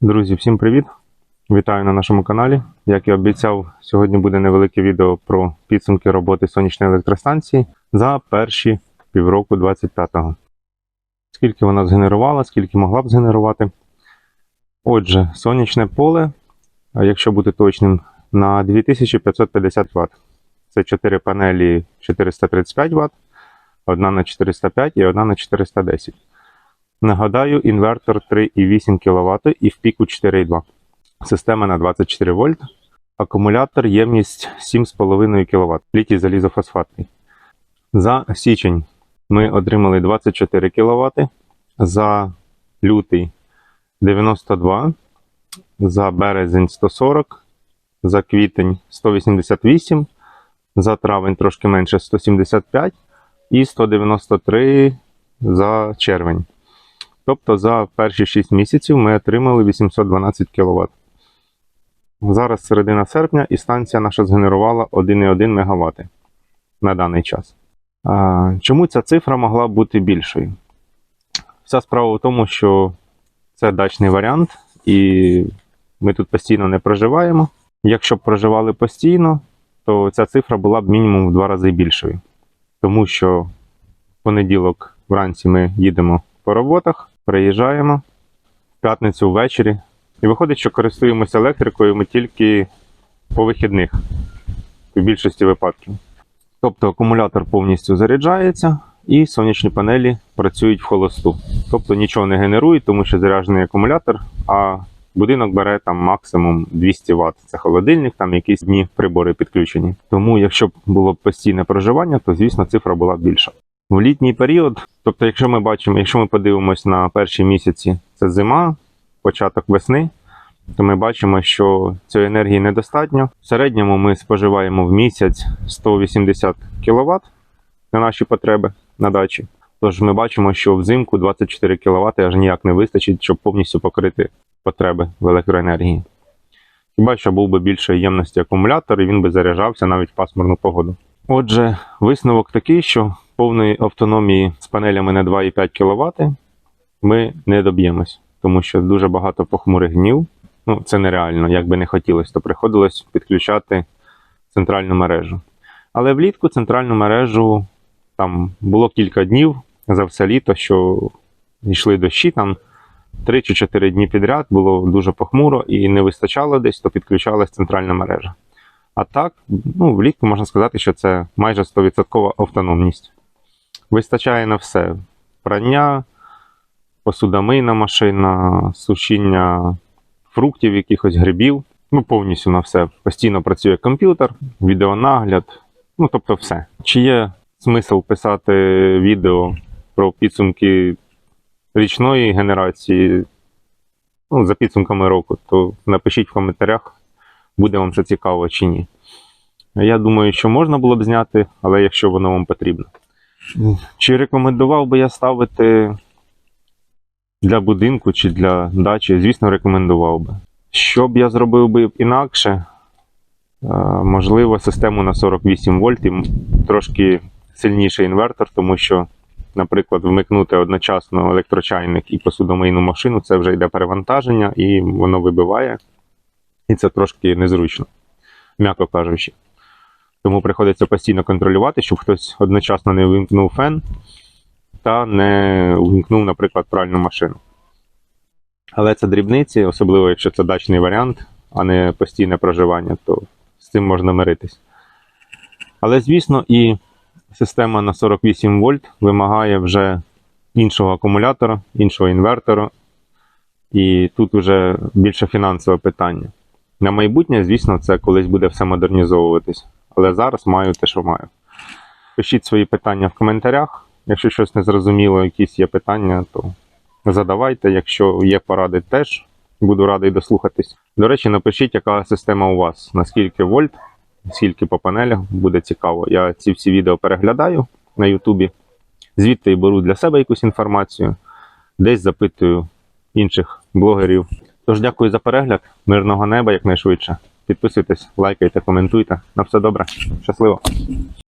Друзі, всім привіт! Вітаю на нашому каналі. Як і обіцяв, сьогодні буде невелике відео про підсумки роботи сонячної електростанції за перші півроку 25-го. Скільки вона згенерувала, скільки могла б згенерувати. Отже, сонячне поле, якщо бути точним, на 2550 Вт. Це 4 панелі 435 Вт, одна на 405 і одна на 410. Нагадаю, інвертор 3,8 кВт і в піку 4,2. Система на 24 вольт. Акумулятор ємність 7,5 кВт. Літій залізофосфатний. За січень ми отримали 24 кВт. За лютий 92. За березень 140. За квітень 188. За травень трошки менше 175 і 193 за червень. Тобто за перші 6 місяців ми отримали 812 кВт. Зараз середина серпня і станція наша згенерувала 1,1 МВт на даний час. Чому ця цифра могла бути більшою? Вся справа в тому, що це дачний варіант, і ми тут постійно не проживаємо. Якщо б проживали постійно, то ця цифра була б мінімум в два рази більшою. Тому що в понеділок вранці ми їдемо по роботах, приїжджаємо в п'ятницю ввечері. І виходить, що користуємося електрикою ми тільки по вихідних в більшості випадків. Тобто акумулятор повністю заряджається і сонячні панелі працюють в холосту. Тобто нічого не генерують, тому що заряджений акумулятор, а будинок бере там максимум 200 Вт. Це холодильник, там якісь дні прибори підключені. Тому, якщо було б постійне проживання, то звісно цифра була б більша. В літній період, тобто, якщо ми бачимо, якщо ми подивимось на перші місяці, це зима, початок весни, то ми бачимо, що цієї енергії недостатньо. В середньому ми споживаємо в місяць 180 кВт на наші потреби на дачі. Тож ми бачимо, що взимку 24 кВт аж ніяк не вистачить, щоб повністю покрити потреби в електроенергії. Хіба що був би більшої ємності акумулятор, і він би заряджався навіть в пасмурну погоду. Отже, висновок такий, що повної автономії з панелями на 2,5 кВт ми не доб'ємось, тому що дуже багато похмурих днів. Ну, це нереально, як би не хотілося, то приходилось підключати центральну мережу. Але влітку центральну мережу там було кілька днів за все літо, що йшли дощі там 3 чи 4 дні підряд, було дуже похмуро і не вистачало десь, то підключалась центральна мережа. А так, ну, влітку можна сказати, що це майже 100% автономність. Вистачає на все: прання, посудомийна машина, сушіння фруктів, якихось грибів. Ну, повністю на все. Постійно працює комп'ютер, відеонагляд, ну тобто все. Чи є смисл писати відео про підсумки річної генерації ну, за підсумками року, то напишіть в коментарях, буде вам це цікаво чи ні. Я думаю, що можна було б зняти, але якщо воно вам потрібно. Чи рекомендував би я ставити для будинку чи для дачі? Звісно, рекомендував би. Що б я зробив би інакше? Е, Можливо, систему на 48 вольт і трошки сильніший інвертор, тому що, наприклад, вмикнути одночасно електрочайник і посудомийну машину, це вже йде перевантаження і воно вибиває. І це трошки незручно, м'яко кажучи. Тому приходиться постійно контролювати, щоб хтось одночасно не вимкнув фен та не вимкнув, наприклад, пральну машину. Але це дрібниці, особливо якщо це дачний варіант, а не постійне проживання, то з цим можна миритись. Але, звісно, і система на 48 вольт вимагає вже іншого акумулятора, іншого інвертора. І тут вже більше фінансове питання. На майбутнє, звісно, це колись буде все модернізовуватись. Але зараз маю те, що маю. Пишіть свої питання в коментарях. Якщо щось не зрозуміло, якісь є питання, то задавайте. Якщо є поради, теж буду радий дослухатись. До речі, напишіть, яка система у вас, наскільки вольт, скільки по панелях, буде цікаво. Я ці всі відео переглядаю на Ютубі, звідти і беру для себе якусь інформацію, десь запитую інших блогерів. Тож дякую за перегляд, мирного неба якнайшвидше. Підписуйтесь, лайкайте, коментуйте. На все добре. Щасливо!